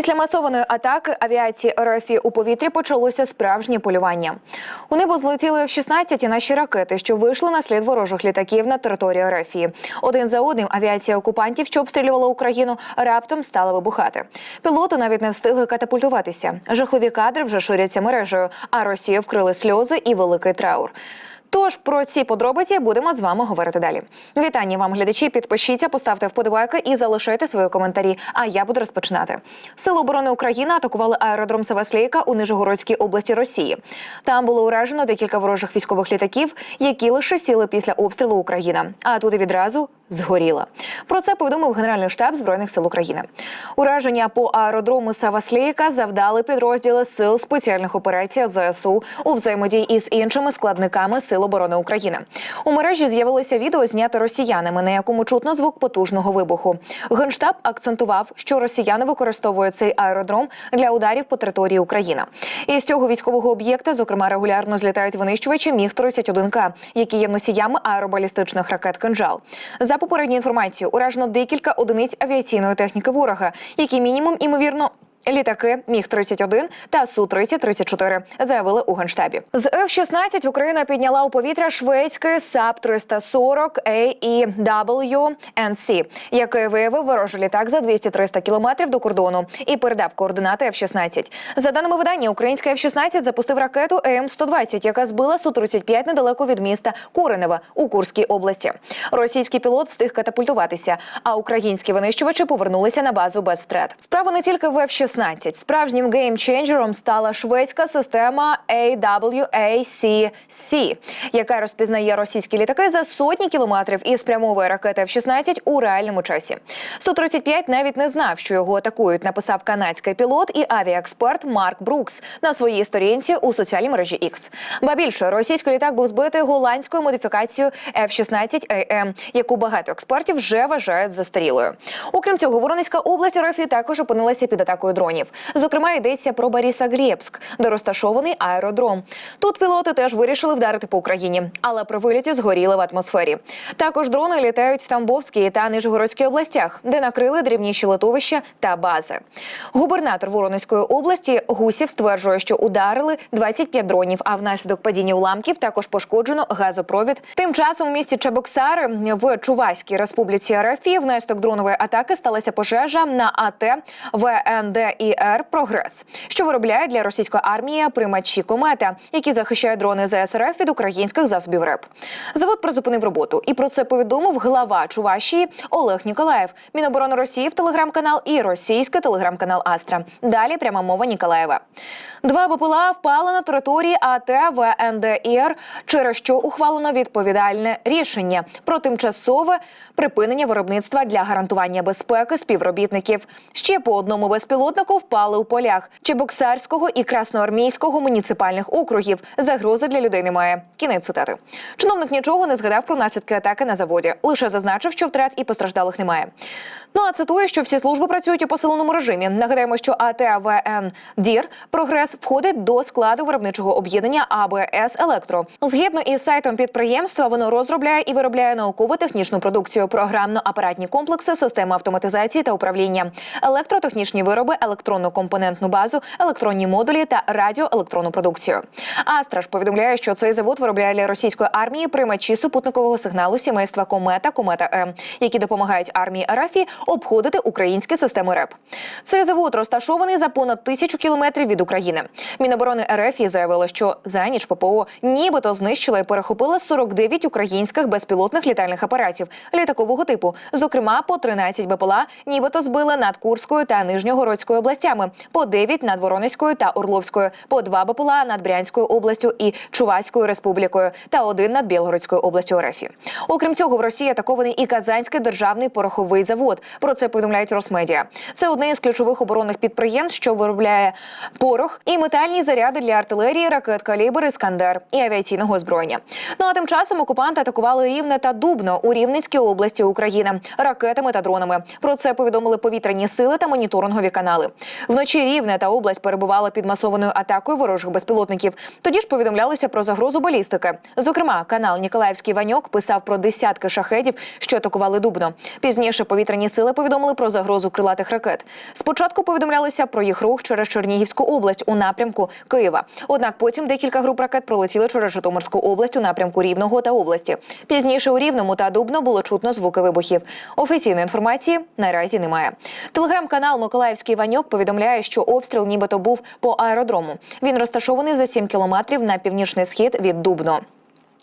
Після масованої атаки авіації РФ у повітрі почалося справжнє полювання. У небо злетіли F-16 наші ракети, що вийшли на слід ворожих літаків на території РФ. Один за одним авіація окупантів, що обстрілювала Україну, раптом стала вибухати. Пілоти навіть не встигли катапультуватися. Жахливі кадри вже ширяться мережею, а Росію вкрили сльози і великий траур. Тож про ці подробиці будемо з вами говорити далі. Вітання вам, глядачі. Підпишіться, поставте вподобайки і залишайте свої коментарі. А я буду розпочинати. Сили оборони України атакували аеродром Севаслейка у Нижегородській області Росії. Там було уражено декілька ворожих військових літаків, які лише сіли після обстрілу Україна. А туди відразу згоріла. Про це повідомив Генеральний штаб збройних сил України. Ураження по аеродрому Саваслейка завдали підрозділи сил спеціальних операцій ЗСУ у взаємодії із іншими складниками сил оборони України. У мережі з'явилося відео зняте росіянами, на якому чутно звук потужного вибуху. Генштаб акцентував, що росіяни використовують цей аеродром для ударів по території України. І з цього військового об'єкта, зокрема, регулярно злітають винищувачі міг 31 к які є носіями аеробалістичних ракет «Кинжал». За попередньою інформацією, уражено декілька одиниць авіаційної техніки ворога, які мінімум імовірно. Літаки Міг 31 та Су 30 34 заявили у генштабі. З F-16 Україна підняла у повітря шведський САП 340 AEW-NC, який виявив ворожий літак за 200-300 кілометрів до кордону і передав координати F-16. За даними видання, український F-16 запустив ракету АМ-120, яка збила Су 35 недалеко від міста Куренева у Курській області. Російський пілот встиг катапультуватися, а українські винищувачі повернулися на базу без втрат. Справа не тільки в F-16. Справжнім геймченджером стала шведська система AWACC, яка розпізнає російські літаки за сотні кілометрів і спрямовує ракети F-16 у реальному часі. Су-35 навіть не знав, що його атакують. Написав канадський пілот і авіаексперт Марк Брукс на своїй сторінці у соціальній мережі X. Ба більше російський літак був збитий голландською модифікацією F-16 AM, яку багато експертів вже вважають застарілою. Окрім цього, Воронезька область РФ також опинилася під атакою дронів. Зокрема, йдеться про Бориса Глєбськ, де розташований аеродром. Тут пілоти теж вирішили вдарити по Україні, але при виліті згоріли в атмосфері. Також дрони літають в Тамбовській та Нижгородській областях, де накрили дрібніші литовища та бази. Губернатор Воронезької області Гусів стверджує, що ударили 25 дронів. А внаслідок падіння уламків також пошкоджено газопровід. Тим часом у місті Чебоксари в Чувайській республіці РФ внаслідок дронової атаки сталася пожежа на АТ ВНДІР Прогрес, що виробляє для російської армії приймачі комета, які захищають дрони ЗСРФ від українських засобів РЕП. Завод призупинив роботу, і про це повідомив глава Чувашії Олег Ніколаєв, Міноборони Росії в телеграм-канал і російський телеграм-канал Астра. Далі пряма мова Ніколаєва. Два БПЛА впали на території АТ ВНДІР, через що ухвалено відповідальне рішення про тимчасове припинення виробництва для гарантування безпеки співробітників. Ще по одному безпілотнику впали у полях Чебоксарського і Красноармійського муніципальних округів. Загрози для людей немає. Кінець цитати. Чиновник нічого не згадав про наслідки атаки на заводі. Лише зазначив, що втрат і постраждалих немає. Ну а цитує, що всі служби працюють у посиленому режимі. Нагадаємо, що АТВН Дір Прогрес входить до складу виробничого об'єднання АБС Електро. Згідно із сайтом підприємства, воно розробляє і виробляє науково-технічну продукцію, програмно-апаратні комплекси, системи автоматизації та управління, електротехнічні вироби, електронну компонентну базу, електронні модулі та радіоелектронну продукцію. Астра ж повідомляє, що цей завод виробляє для російської армії приймачі супутникового сигналу сімейства Комета Комета М, які допомагають армії РФ обходити українські системи РЕП. Цей завод розташований за понад тисячу кілометрів від України. Міноборони РФ заявило, що за ніч ППО нібито знищила і перехопила 49 українських безпілотних літальних апаратів літакового типу. Зокрема, по 13 БПЛА нібито збили над Курською та Нижньогородською областями, по 9 над Воронезькою та Орловською, по 2 БПЛА над Брянською областю і Чувацькою республікою та один над Білгородською областю РФ. Окрім цього, в Росії атакований і Казанський державний пороховий завод. Про це повідомляють Росмедіа. Це одне із ключових оборонних підприємств, що виробляє порох і метальні заряди для артилерії, ракет калібр Іскандер і авіаційного озброєння. Ну а тим часом окупанти атакували Рівне та Дубно у Рівненській області України ракетами та дронами. Про це повідомили повітряні сили та моніторингові канали. Вночі рівне та область перебувала під масованою атакою ворожих безпілотників. Тоді ж повідомлялися про загрозу балістики. Зокрема, канал Ніколаївський Ваньок писав про десятки шахедів, що атакували Дубно. Пізніше повітряні сили повідомили про загрозу крилатих ракет. Спочатку повідомлялися про їх рух через Чернігівську область у напрямку Києва. Однак потім декілька груп ракет пролетіли через Житомирську область у напрямку Рівного та області. Пізніше у Рівному та Дубно було чутно звуки вибухів. Офіційної інформації наразі немає. Телеграм-канал Миколаївський Ваньок повідомляє, що обстріл нібито був по аеродрому. Він розташований за 7 кілометрів на північний схід від Дубно.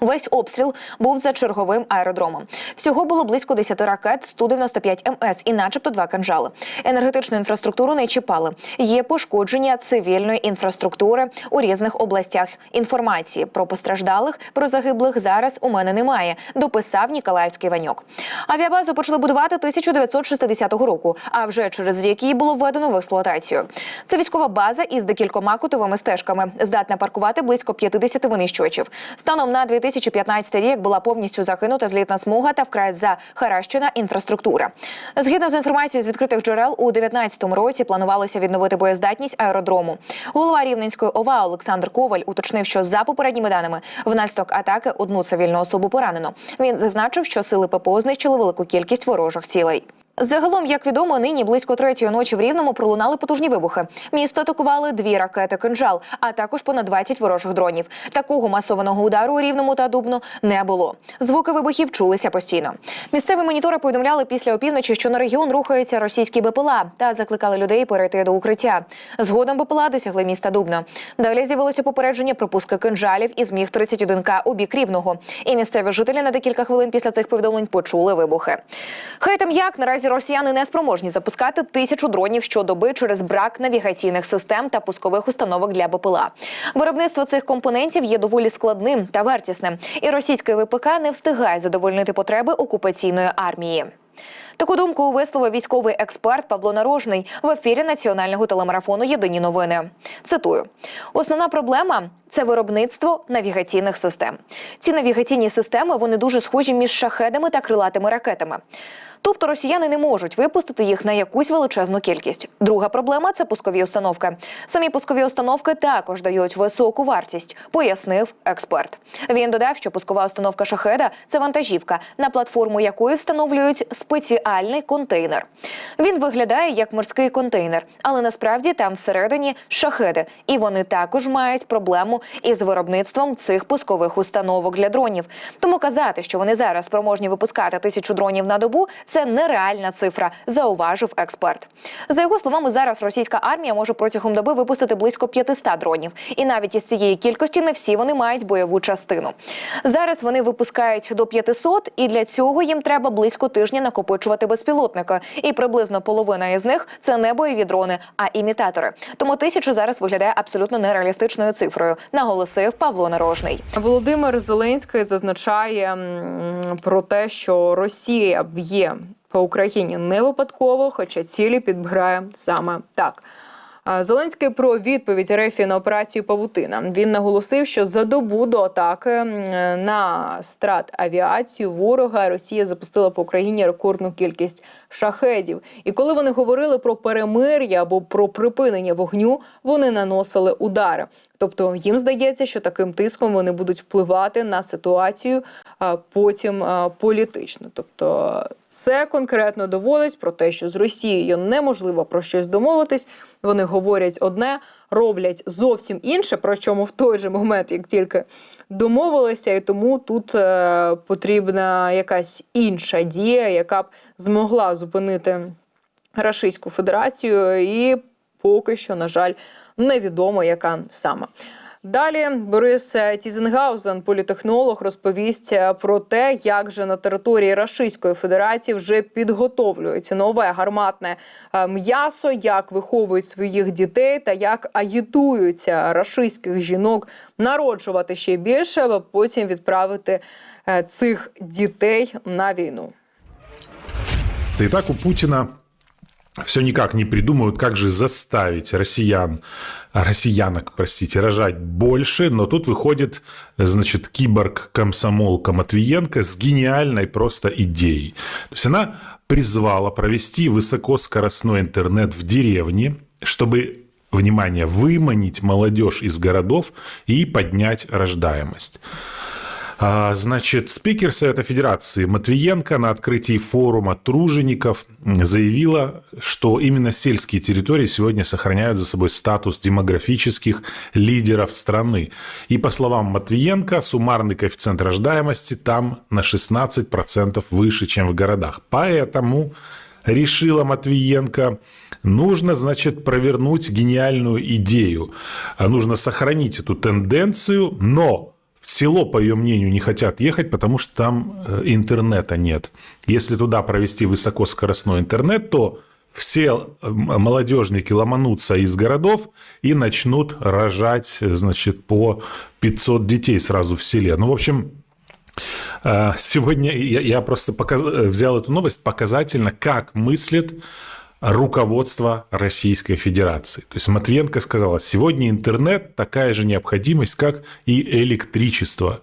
Весь обстріл був за черговим аеродромом. Всього було близько 10 ракет Сту-95 МС і, начебто, два канжали. Енергетичну інфраструктуру не чіпали. Є пошкодження цивільної інфраструктури у різних областях. Інформації про постраждалих, про загиблих зараз у мене немає. Дописав Ніколаївський Ваньок. Авіабазу почали будувати 1960 року. А вже через рік її було введено в експлуатацію. Це військова база із декількома кутовими стежками, здатна паркувати близько 50 винищувачів. Станом на 2000 2015 рік була повністю закинута злітна смуга та вкрай захаращена інфраструктура. Згідно з інформацією з відкритих джерел, у 2019 році планувалося відновити боєздатність аеродрому. Голова Рівненської ОВА Олександр Коваль уточнив, що за попередніми даними внаслідок атаки одну цивільну особу поранено. Він зазначив, що сили ППО знищили велику кількість ворожих цілей. Загалом, як відомо, нині близько третьої ночі в Рівному пролунали потужні вибухи. Місто атакували дві ракети кинжал, а також понад 20 ворожих дронів. Такого масованого удару у Рівному та Дубно не було. Звуки вибухів чулися постійно. Місцеві монітори повідомляли після опівночі, що на регіон рухаються російські БПЛА та закликали людей перейти до укриття. Згодом БПЛА досягли міста Дубно. Далі з'явилося попередження про пуски кинжалів із міг 31 к у бік рівного. І місцеві жителі на декілька хвилин після цих повідомлень почули вибухи. Хай там як наразі росіяни не спроможні запускати тисячу дронів щодоби через брак навігаційних систем та пускових установок для БПЛА. Виробництво цих компонентів є доволі складним та вартісним, і російський ВПК не встигає задовольнити потреби окупаційної армії. Таку думку висловив військовий експерт Павло Нарожний в ефірі національного телемарафону Єдині новини. Цитую: основна проблема це виробництво навігаційних систем. Ці навігаційні системи вони дуже схожі між шахедами та крилатими ракетами. Тобто росіяни не можуть випустити їх на якусь величезну кількість. Друга проблема це пускові установки. Самі пускові установки також дають високу вартість, пояснив експерт. Він додав, що пускова установка шахеда це вантажівка, на платформу якої встановлюють спеціальний контейнер. Він виглядає як морський контейнер, але насправді там всередині шахеди, і вони також мають проблему із виробництвом цих пускових установок для дронів. Тому казати, що вони зараз спроможні випускати тисячу дронів на добу. Це нереальна цифра, зауважив експерт. За його словами, зараз російська армія може протягом доби випустити близько 500 дронів, і навіть із цієї кількості не всі вони мають бойову частину. Зараз вони випускають до 500, і для цього їм треба близько тижня накопичувати безпілотника. І приблизно половина із них це не бойові дрони, а імітатори. Тому тисяча зараз виглядає абсолютно нереалістичною цифрою, наголосив Павло Нарожний. Володимир Зеленський зазначає про те, що Росія б'є по Україні не випадково, хоча цілі підбирає саме так. Зеленський про відповідь Рефі на операцію Павутина. Він наголосив, що за добу до атаки на страт авіацію ворога Росія запустила по Україні рекордну кількість шахедів. І коли вони говорили про перемир'я або про припинення вогню, вони наносили удари. Тобто їм здається, що таким тиском вони будуть впливати на ситуацію потім політично. Тобто, це конкретно доводить про те, що з Росією неможливо про щось домовитись. Вони говорять одне, роблять зовсім інше, про чому в той же момент, як тільки домовилися, і тому тут е, потрібна якась інша дія, яка б змогла зупинити Рашистську Федерацію, і поки що, на жаль невідомо, яка саме. Далі Борис Тізенгаузен, політехнолог, розповість про те, як же на території Рашистської Федерації вже підготовлюється нове гарматне е, м'ясо, як виховують своїх дітей та як агітуються рашистських жінок народжувати ще більше, а потім відправити е, цих дітей на війну. Та так у Путіна все никак не придумают, как же заставить россиян, россиянок, простите, рожать больше, но тут выходит, значит, киборг-комсомолка Матвиенко с гениальной просто идеей. То есть она призвала провести высокоскоростной интернет в деревне, чтобы внимание, выманить молодежь из городов и поднять рождаемость. А, Значит, спикер Совета Федерации Матвиенко на открытии форума тружеников заявила, что именно сельские территории сегодня сохраняют за собой статус демографических лидеров страны. И по словам Матвиенко, суммарный коэффициент рождаемости там на 16% выше, чем в городах. Поэтому решила Матвиенко, нужно, значит, провернуть гениальную идею. Нужно сохранить эту тенденцию, но в село, по ее мнению, не хотят ехать, потому что там э, интернета нет. Если туда провести высокоскоростной интернет, то все э, молодежники ломанутся из городов и начнут рожать, значит, по 500 детей сразу в селе. Ну, в общем, э, Сегодня я просто взял эту новость показательно, как мыслит руководство Российской Федерации. То есть Матвиенко сказала, сегодня интернет такая же необходимость, как и электричество.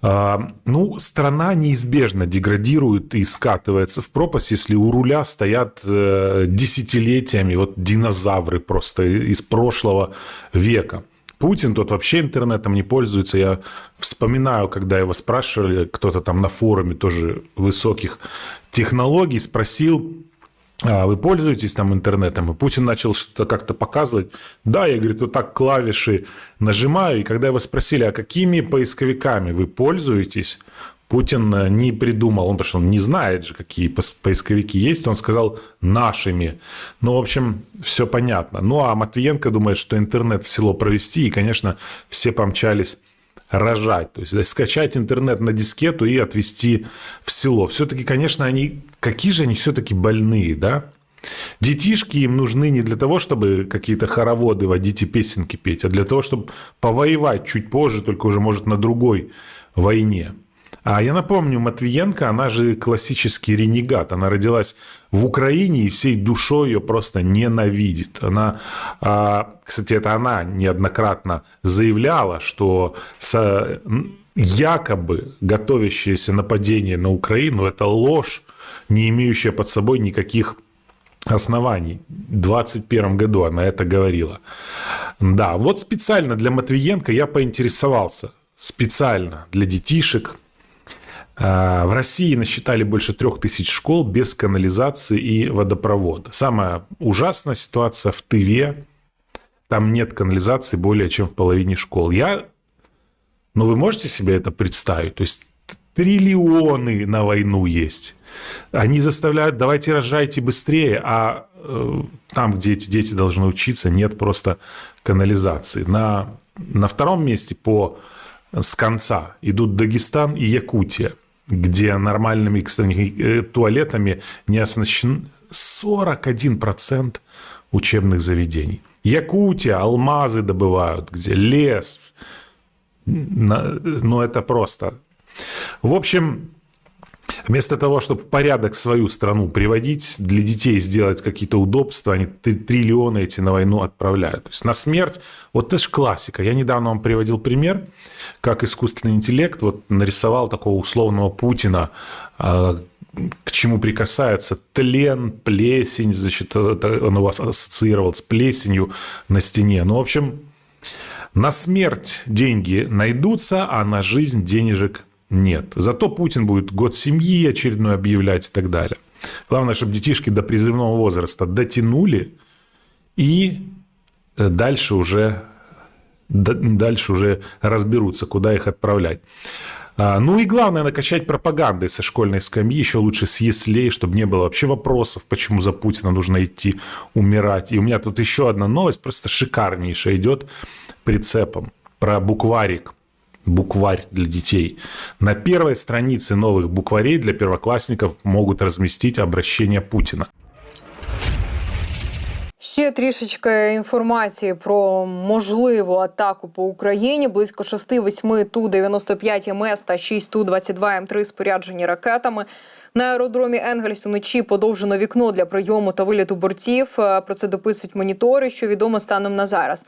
А, Ну, страна неизбежно деградирует и скатывается в пропасть, если у руля стоят э, десятилетиями вот динозавры просто из прошлого века. Путин тот вообще интернетом не пользуется. Я вспоминаю, когда его спрашивали, кто-то там на форуме тоже высоких технологий спросил, а вы пользуетесь там интернетом? И Путин начал что-то как-то показывать. Да, я, говорит, вот так клавиши нажимаю. И когда его спросили, а какими поисковиками вы пользуетесь, Путин э, не придумал, он, потому что он не знает же, какие поисковики есть, он сказал нашими. Ну, в общем, все понятно. Ну, а Матвиенко думает, что интернет в село провести, и, конечно, все помчались рожать, то есть скачать интернет на дискету и отвезти в село. Все-таки, конечно, они, какие же они все-таки больные, да? Детишки им нужны не для того, чтобы какие-то хороводы водить и песенки петь, а для того, чтобы повоевать чуть позже, только уже, может, на другой войне. А я напомню, Матвиенко, она же классический ренегат. Она родилась в Украине и всей душой ее просто ненавидит. Она, а, кстати, это она неоднократно заявляла, что м, якобы готовящееся нападение на Украину – это ложь, не имеющая под собой никаких оснований. В 2021 году она это говорила. Да, вот специально для Матвиенко я поинтересовался. Специально для детишек. А, В России насчитали больше трех тысяч школ без канализации и водопровода. Самая ужасная ситуация в Тыве. Там нет канализации более чем в половине школ. Я... Ну, вы можете себе это представить? То есть триллионы на войну есть. Они заставляют, давайте рожайте быстрее, а э, там, где эти дети должны учиться, нет просто канализации. На, на втором месте по, с конца идут Дагестан и Якутия, где нормальными э, туалетами не оснащен 41% учебных заведений. Якутия, алмазы добывают, где лес. Ну, это просто в общем, вместо того, чтобы в порядок свою страну приводить, для детей сделать какие-то удобства, они три- триллионы эти на войну отправляют. То есть на смерть, вот это же классика. Я недавно вам приводил пример, как искусственный интеллект вот нарисовал такого условного Путина, а, к чему прикасается тлен, плесень, значит, он у вас ассоциировал с плесенью на стене. Ну, в общем, на смерть деньги найдутся, а на жизнь денежек нет. Зато Путин будет год семьи очередной объявлять и так далее. Главное, чтобы детишки до призывного возраста дотянули и э, дальше уже, дальше уже разберутся, куда их отправлять. А, Ну и главное, накачать пропагандой со школьной скамьи, еще лучше с яслей, чтобы не было вообще вопросов, почему за Путина нужно идти умирать. И у меня тут еще одна новость, просто шикарнейшая, идет прицепом про букварик. Букварь для детей. На первой странице новых букварей для первоклассников могут разместить обращение Путина. Ще трішечки інформації про можливу атаку по Україні. Близько 6-8 Ту-95 МС та 6 Ту-22 М3 споряджені ракетами. На аеродромі Енгельс уночі подовжено вікно для прийому та виліту бортів. Е, Про це дописують монітори, що відомо станом на зараз.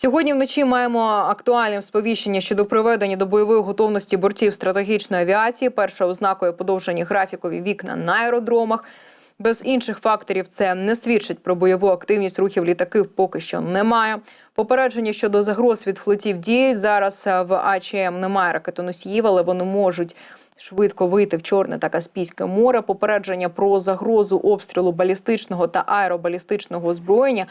Сьогодні вночі маємо актуальне сповіщення щодо приведення до бойової готовності бортів стратегічної авіації. Першою ознакою подовжені графікові вікна на аеродромах. Без інших факторів це не свідчить про бойову активність рухів літаків. Поки що немає. Попередження щодо загроз від флотів діють зараз. е, В АЧМ немає ракетоносіїв, але вони можуть швидко вийти в Чорне та Каспійське море. Попередження про загрозу обстрілу балістичного та аеробалістичного озброєння,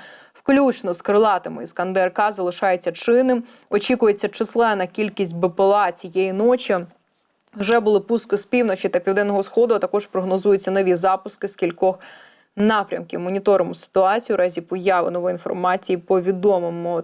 включно з крилатими із К, залишається чинним. Очікується численна кількість БПЛА цієї ночі. Вже були пуски з півночі та південного сходу. а Також прогнозуються нові запуски з кількох напрямків. Моніторимо ситуацію. У разі появи нової інформації повідомимо.